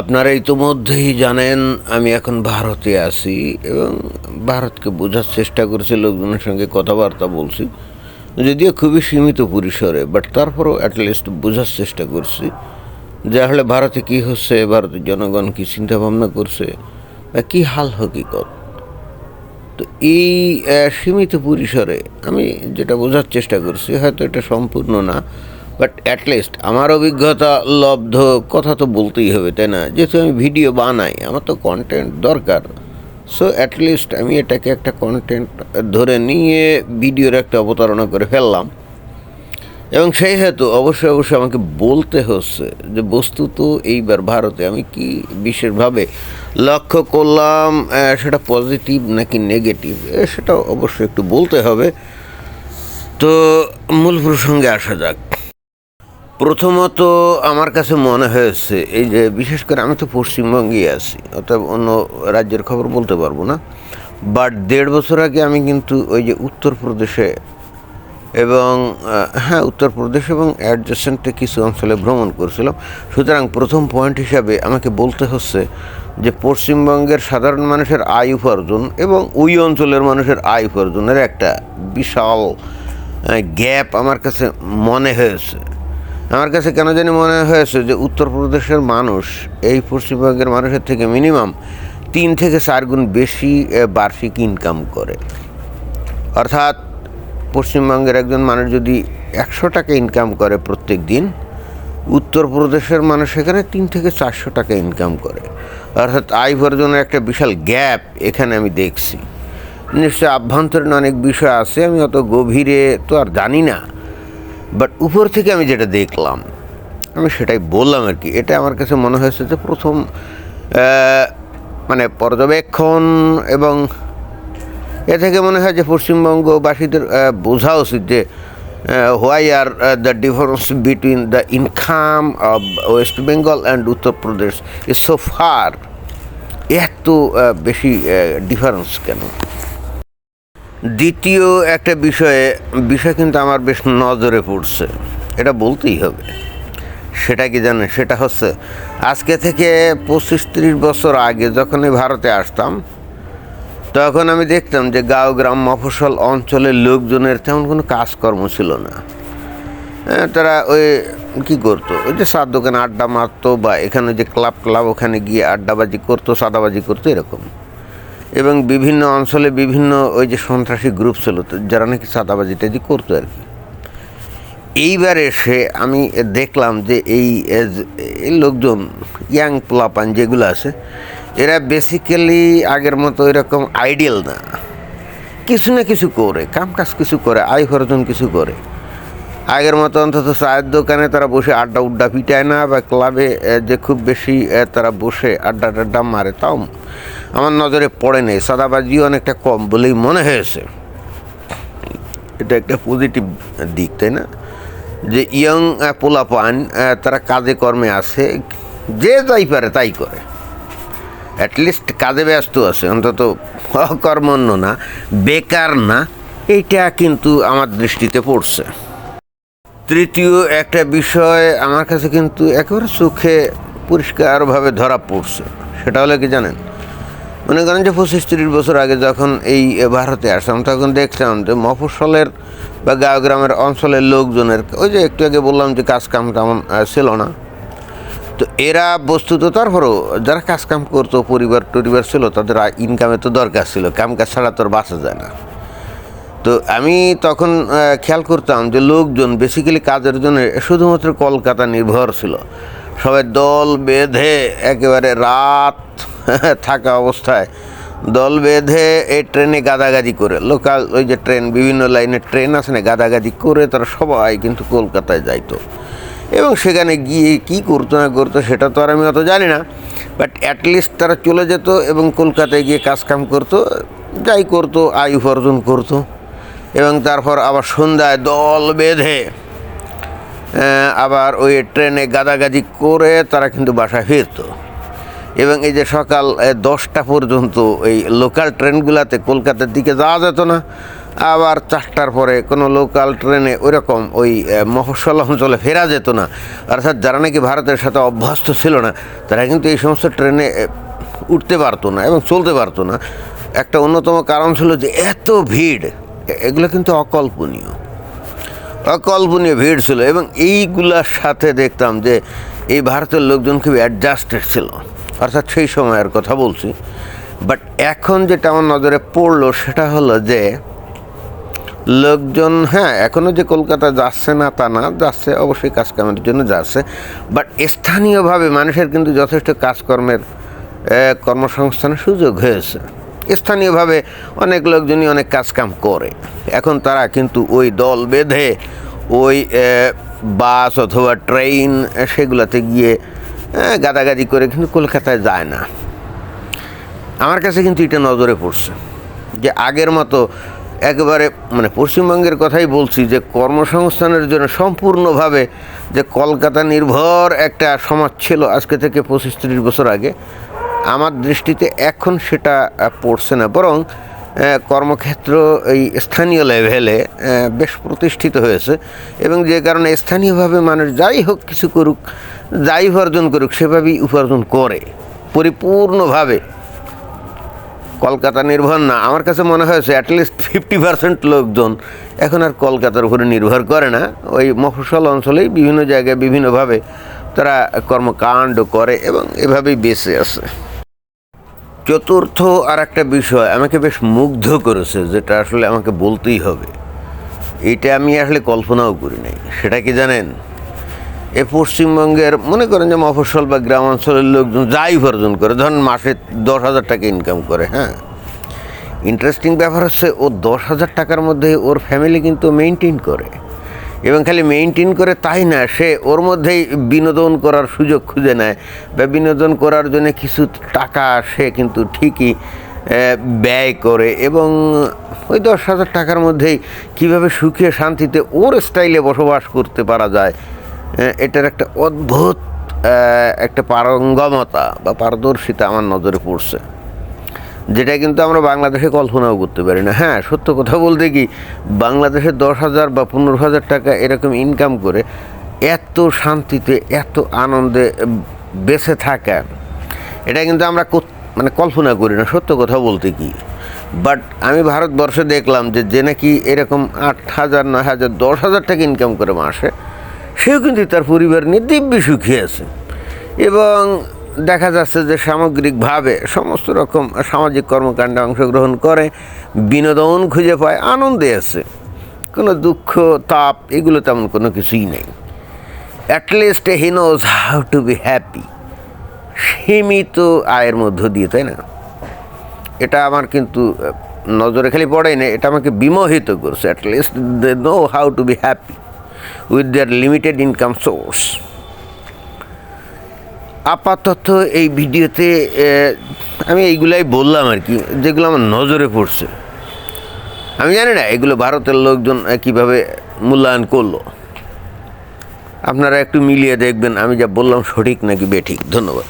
আপনারা ইতোমধ্যেই জানেন, আমি এখন ভারতে আছি এবং ভারতকে বোঝার চেষ্টা করছি, লোকজনের সঙ্গে কথাবার্তা বলছি। যদিও খুবই সীমিত পরিসরে বাট তারপরও অ্যাটলিস্ট বোঝার চেষ্টা করছি যে আসলে ভারতে কী হচ্ছে, ভারতের জনগণ কী চিন্তা ভাবনা করছে বা কী হাল হকিকত। তো এই সীমিত পরিসরে আমি যেটা বোঝার চেষ্টা করছি, হয়তো এটা সম্পূর্ণ না বাট অ্যাটলিস্ট আমার অভিজ্ঞতা লব্ধ, কথা তো বলতেই হবে, তাই না? যেহেতু আমি ভিডিও বানাই, আমার তো কন্টেন্ট দরকার। সো অ্যাটলিস্ট আমি এটাকে একটা কন্টেন্ট ধরে নিয়ে ভিডিওর একটা অবতারণা করে ফেললাম। এবং সেই হেতু অবশ্যই অবশ্যই আমাকে বলতে হচ্ছে যে, বস্তুত এইবার ভারতে আমি কি বিশেষভাবে লক্ষ্য করলাম সেটা পজিটিভ নাকি নেগেটিভ সেটা অবশ্যই একটু বলতে হবে। তো, মূল প্রসঙ্গে আসা যাক। প্রথমত আমার কাছে মনে হয়েছে, এই যে বিশেষ করে আমি তো পশ্চিমবঙ্গেই আছি অর্থাৎ অন্য রাজ্যের খবর বলতে পারব না বাট দেড় বছর আগে আমি কিন্তু ওই যে উত্তরপ্রদেশে এবং হ্যাঁ উত্তরপ্রদেশ এবং অ্যাডজাসেন্টে কিছু অঞ্চলে ভ্রমণ করছিলাম, সুতরাং প্রথম পয়েন্ট হিসাবে আমাকে বলতে হচ্ছে যে পশ্চিমবঙ্গের সাধারণ মানুষের আয় উপার্জন এবং ওই অঞ্চলের মানুষের আয় উপার্জনের একটা বিশাল গ্যাপ আমার কাছে মনে হয়েছে। আমার কাছে কেন জানি মনে হয়েছে যে উত্তরপ্রদেশের মানুষ, এই পশ্চিমবঙ্গের মানুষের থেকে মিনিমাম তিন থেকে চার গুণ বেশি বার্ষিক ইনকাম করে। অর্থাৎ পশ্চিমবঙ্গের একজন মানুষ যদি একশো টাকা ইনকাম করে প্রত্যেক দিন উত্তরপ্রদেশের মানুষ এখানে তিন থেকে চারশো টাকা ইনকাম করে। অর্থাৎ আয় উপার্জনের একটা বিশাল গ্যাপ এখানে আমি দেখছি। নিশ্চয় আভ্যন্তরীণ অনেক বিষয় আছে, আমি অত গভীরে তো আর জানি না। বাট উপর থেকে আমি যেটা দেখলাম, আমি সেটাই বললাম আর কি। এটা আমার কাছে মনে হয়েছে যে প্রথম মানে পর্যবেক্ষণ এবং এ থেকে মনে হয় যে পশ্চিমবঙ্গবাসীদের বোঝা উচিত যে why are the difference between the income of West Bengal and Uttar Pradesh is so far এত বেশি ডিফারেন্স কেন? দ্বিতীয় একটা বিষয়ে বিষয় কিন্তু আমার বেশ নজরে পড়ছে। এটা বলতেই হবে। সেটা কি জানেন? সেটা হচ্ছে আজকে থেকে পঁচিশ ত্রিশ বছর আগে যখন ভারতে আসতাম তখন আমি দেখতাম যে গাঁও গ্রাম মফস্বল অঞ্চলের লোকজনের তেমন কোনো কাজকর্ম ছিল না। হ্যাঁ, তারা ওই কী করতো? ওই যে সার দোকানে আড্ডা মারতো বা এখানে যে ক্লাব ক্লাব ওখানে গিয়ে আড্ডাবাজি করতো সাদাবাজি করতো এরকম। এবং বিভিন্ন অঞ্চলে বিভিন্ন ওই যে সন্ত্রাসী গ্রুপ ছিল যারা নাকি সাদাবাজি টাজি করতো আর কি। এইবার এসে আমি দেখলাম যে এই লোকজন, ইয়াং প্লাপান যেগুলো আছে, এরা বেসিক্যালি আগের মতো এরকম আইডিয়াল না। কিছু না কিছু করে, কাম কাজ কিছু করে, আয় উপার্জন কিছু করে। আগের মতো অন্তত চায়ের দোকানে তারা বসে আড্ডা উড্ডা পিটায় না বা ক্লাবে যে খুব বেশি তারা বসে আড্ডা টাড্ডা মারে, তাও আমার নজরে পড়ে নেই। সাদাবাজিও অনেকটা কম বলেই মনে হয়েছে। এটা একটা পজিটিভ দিক, তাই না? যে ইয়ং পোলাপান তারা কাজে কর্মে আছে, যে যাই পারে তাই করে। অ্যাটলিস্ট কাজে ব্যস্ত আছে, অন্তত অকর্মণ্য না, বেকার না, এইটা কিন্তু আমার দৃষ্টিতে পড়ছে। তৃতীয় একটা বিষয় আমার কাছে কিন্তু একেবারে চোখে পরিষ্কারভাবে ধরা পড়ছে। সেটা হলো কি জানেন? মনে করেন যে পঁচিশ তিরিশ বছর আগে যখন এই ভারতে আসলাম, তখন দেখতাম যে মফস্বলের বা গাঁও গ্রামের অঞ্চলের লোকজনের, ওই যে একটু আগে বললাম যে কাজ কাম তেমন ছিল না। তো এরা বস্তুত, তারপরও যারা কাজ কাম করতো পরিবার টরিবার ছিল, তাদের ইনকামে তো দরকার ছিল। কাম কাজ ছাড়া তো বাঁচা যায় না। তো আমি তখন খেয়াল করতাম যে লোকজন বেসিক্যালি কাজের জন্য শুধুমাত্র কলকাতা নির্ভর ছিল। সবাই দল বেঁধে একেবারে রাত থাকা অবস্থায় দল বেঁধে এই ট্রেনে গাদাগাদি করে লোকাল ওই যে ট্রেন, বিভিন্ন লাইনের ট্রেন আছে না, গাদাগাদি করে তারা সবাই কিন্তু কলকাতায় যাইতো। এবং সেখানে গিয়ে কি করতো না করতো সেটা তো আর আমি অত জানি না বাট অ্যাটলিস্ট তারা চলে যেত এবং কলকাতায় গিয়ে কাজকাম করতো, যাই করতো, আয় উপার্জন করতো। এবং তারপর আবার সন্ধ্যায় দল বেঁধে আবার ওই ট্রেনে গাদাগাদি করে তারা কিন্তু বাসায় ফিরতো। এবং এই যে সকাল দশটা পর্যন্ত এই লোকাল ট্রেনগুলোতে কলকাতার দিকে যাওয়া যেত না, আবার চারটার পরে কোনো লোকাল ট্রেনে ওইরকম ওই মফস্বল অঞ্চলে ফেরা যেত না। অর্থাৎ যারা নাকি ভারতের সাথে অভ্যস্ত ছিল না, তারা কিন্তু এই সমস্ত ট্রেনে উঠতে পারতো না এবং চলতে পারতো না। একটা অন্যতম কারণ ছিল যে এত ভিড় এগুলো কিন্তু অকল্পনীয়। অকল্পনীয় ভিড় ছিল এবং এইগুলার সাথে দেখতাম যে এই ভারতের লোকজন খুব অ্যাডজাস্টেড ছিল। অর্থাৎ সেই সময়ের কথা বলছি। বাট এখন যেটা আমার নজরে পড়ল সেটা হলো যে লোকজন হ্যাঁ এখনও যে কলকাতা যাচ্ছে না তা না, যাচ্ছে অবশ্যই কাজকর্মের জন্য যাচ্ছে। বাট স্থানীয়ভাবে মানুষের কিন্তু যথেষ্ট কাজকর্মের কর্মসংস্থানের সুযোগ হয়েছে। স্থানীয়ভাবে অনেক লোকজনই অনেক কাজকাম করে। এখন তারা কিন্তু ওই দল বেঁধে ওই বাস অথবা ট্রেন সেগুলোতে গিয়ে গাদাগাদি করে কিন্তু কলকাতায় যায় না। আমার কাছে কিন্তু এটা নজরে পড়ছে যে আগের মতো একেবারে মানে পশ্চিমবঙ্গের কথাই বলছি যে কর্মসংস্থানের জন্য সম্পূর্ণভাবে যে কলকাতা নির্ভর একটা সমাজ ছিল আজকে থেকে পঁচিশ তিরিশ বছর আগে আমার দৃষ্টিতে এখন সেটা পড়ছে না। বরং কর্মক্ষেত্র এই স্থানীয় লেভেলে বেশ প্রতিষ্ঠিত হয়েছে। এবং যে কারণে স্থানীয়ভাবে মানুষ যাই হোক কিছু করুক, যাই উপার্জন করুক, সেভাবেই উপার্জন করে। পরিপূর্ণভাবে। কলকাতা নির্ভর না। আমার কাছে মনে হয়েছে অ্যাটলিস্ট ফিফটি পার্সেন্ট লোকজন এখন আর কলকাতার উপরে নির্ভর করে না। ওই মফস্বল অঞ্চলেই বিভিন্ন জায়গায় বিভিন্নভাবে তারা কর্মকাণ্ড করে এবং এভাবেই বেঁচে আছে। চতুর্থ আর একটা বিষয় আমাকে বেশ মুগ্ধ করেছে, যেটা আসলে আমাকে বলতেই হবে। এটা আমি আসলে কল্পনাও করি নাই। সেটা কি জানেন? এ পশ্চিমবঙ্গের, মনে করেন যে মফস্বল বা গ্রামাঞ্চলের লোকজন যাই উপার্জন করে, ধরেন মাসে দশ হাজার টাকা ইনকাম করে হ্যাঁ? ইন্টারেস্টিং ব্যাপার হচ্ছে ও দশ হাজার টাকার মধ্যে ওর ফ্যামিলি কিন্তু মেনটেন করে। এবং খালি মেনটেন করে তাই না, সে ওর মধ্যেই বিনোদন করার সুযোগ খুঁজে নেয়। বা বিনোদন করার জন্য কিছু টাকা সে কিন্তু ঠিকই ব্যয় করে এবং ওই দশ হাজার টাকার মধ্যেই কীভাবে সুখে শান্তিতে ওর স্টাইলে বসবাস করতে পারা যায় এটার একটা অদ্ভুত একটা পারঙ্গমতা বা পারদর্শিতা আমার নজরে পড়ছে। যেটা কিন্তু আমরা বাংলাদেশে কল্পনাও করতে পারি না। হ্যাঁ সত্য কথা বলতে কি, বাংলাদেশে দশ হাজার বা পনেরো হাজার টাকা এরকম ইনকাম করে এত শান্তিতে, এত আনন্দে বেঁচে থাকা এটা কিন্তু আমরা মানে কল্পনা করি না, সত্য কথা বলতে কি। বাট আমি ভারতবর্ষে দেখলাম যে যে নাকি এরকম আট হাজার, নয় হাজার, দশ হাজার টাকা ইনকাম করে মাসে, সেও কিন্তু তার পরিবার নিয়ে দিব্যি সুখী আছে। এবং দেখা যাচ্ছে যে সামগ্রিকভাবে সমস্ত রকম সামাজিক কর্মকাণ্ডে অংশগ্রহণ করে, বিনোদন খুঁজে পায়, আনন্দে আছে। কোনো দুঃখ, তাপ, এগুলো তেমন কোনো কিছুই নেই। At least he knows how to be happy সীমিত আয়ের মধ্য দিয়ে, তাই না? এটা আমার কিন্তু নজরে খালি পড়েই না এটা আমাকে বিমোহিত করছে। At least they know how to be happy with their limited income source আপাতত এই ভিডিওতে আমি এইগুলাই বললাম আর কি, যেগুলো আমার নজরে পড়ছে। আমি জানি না, এগুলো ভারতের লোকজন কীভাবে মূল্যায়ন করল। আপনারা একটু মিলিয়ে দেখবেন, আমি যা বললাম সঠিক নাকি বেঠিক। ধন্যবাদ।